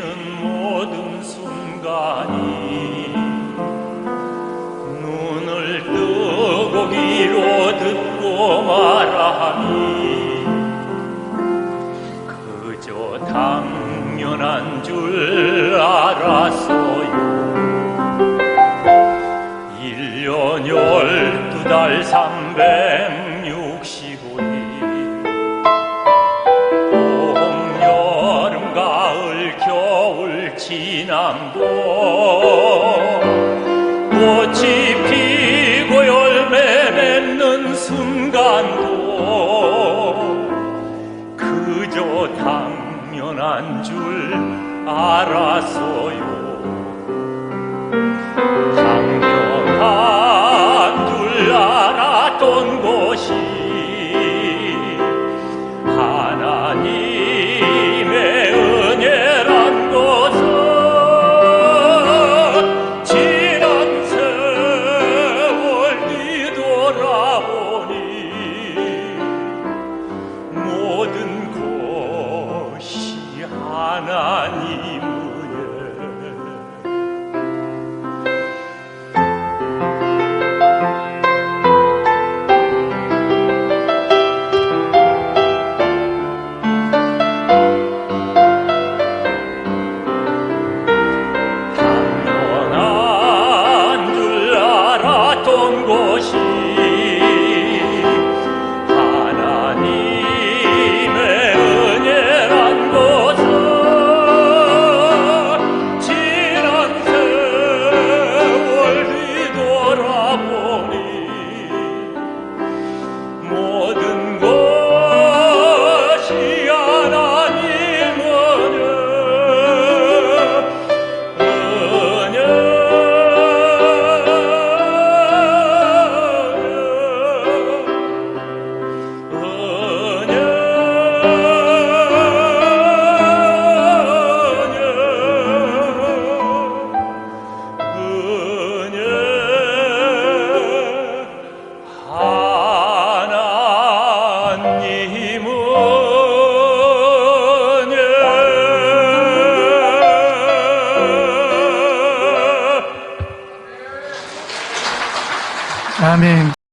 지는 모든 순간이 눈을 뜨고 귀로 듣고 말하니 그저 당연한 줄 알았어요. 1년 12달 360 지남도 꽃이 피고 열매 맺는 순간도 그저 당연한 줄 알았어요. 당연한 줄 알았던 것이 我的。I mean.